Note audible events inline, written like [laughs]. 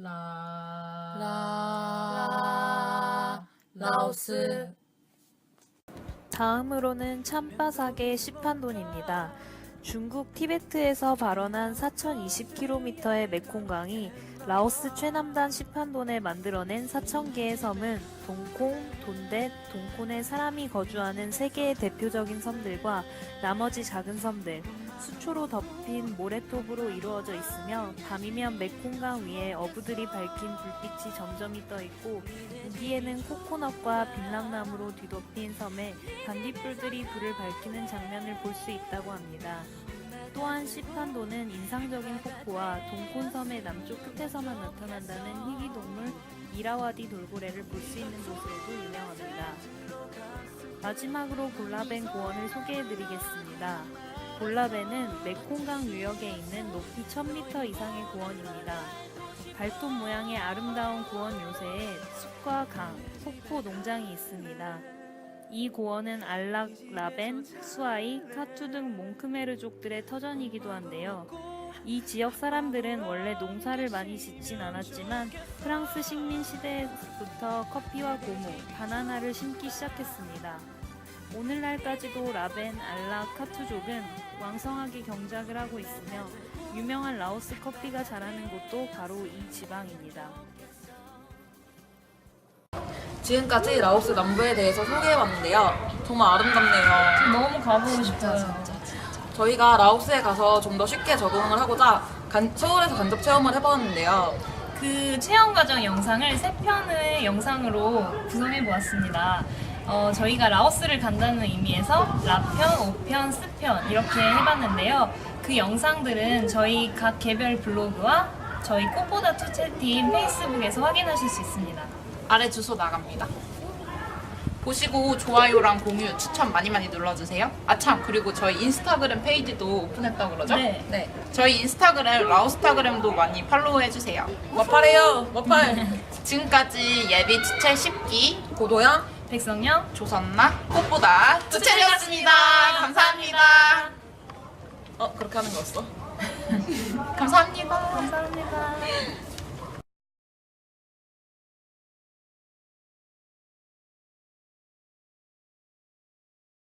라, 라, 라오스. 다음으로는 참바삭의 시판돈입니다. 중국 티베트에서 발원한 4,020km의 메콩강이 라오스 최남단 시판돈에 만들어낸 4,000개의 섬은 동콩, 돈댓, 동콘에 사람이 거주하는 세 개의 대표적인 섬들과 나머지 작은 섬들, 수초로 덮인 모래톱으로 이루어져 있으며 밤이면 메콩강 위에 어부들이 밝힌 불빛이 점점이 떠 있고 우기에는 코코넛과 빈랑나무로 뒤덮인 섬에 반딧불들이 불을 밝히는 장면을 볼 수 있다고 합니다. 또한 시판도는 인상적인 폭포와 동콘섬의 남쪽 끝에서만 나타난다는 희귀 동물 이라와디 돌고래를 볼 수 있는 곳으로도 유명합니다. 마지막으로 볼라벤 고원을 소개해드리겠습니다. 볼라벤은 메콩강 유역에 있는 높이 1000m 이상의 고원입니다. 발톱 모양의 아름다운 고원 요새에 숲과 강, 폭포 농장이 있습니다. 이 고원은 알락, 라벤, 수아이, 카투 등 몽크메르족들의 터전이기도 한데요. 이 지역 사람들은 원래 농사를 많이 짓진 않았지만 프랑스 식민 시대부터 커피와 고무, 바나나를 심기 시작했습니다. 오늘날까지도 라벤, 알락, 카투족은 왕성하게 경작을 하고 있으며 유명한 라오스 커피가 자라는 곳도 바로 이 지방입니다. 지금까지 라오스 남부에 대해서 소개해봤는데요. 정말 아름답네요. 너무 가보고 싶어요. 저희가 라오스에 가서 좀 더 쉽게 적응을 하고자 간- 서울에서 간접 체험을 해봤는데요. 그 체험 과정 영상을 세 편의 영상으로 구성해 보았습니다. 어, 저희가 라오스를 간다는 의미에서 라편, 오편, 스편 이렇게 해봤는데요. 그 영상들은 저희 각 개별 블로그와 저희 꽃보다 투체팀 페이스북에서 확인하실 수 있습니다. 아래 주소 나갑니다. 보시고 좋아요랑 공유, 추천 많이 많이 눌러주세요. 아참 그리고 저희 인스타그램 페이지도 오픈했다고 그러죠? 네. 네. 저희 인스타그램 라오스타그램도 많이 팔로우해주세요. 와팔해요, 와팔. [laughs] 지금까지 예비 추체 10기 고도양, 백성영 조선나 꽃보다 투체였습니다. 감사합니다. 어, 그렇게 하는 거였어? [laughs] 감사합니다. 감사합니다.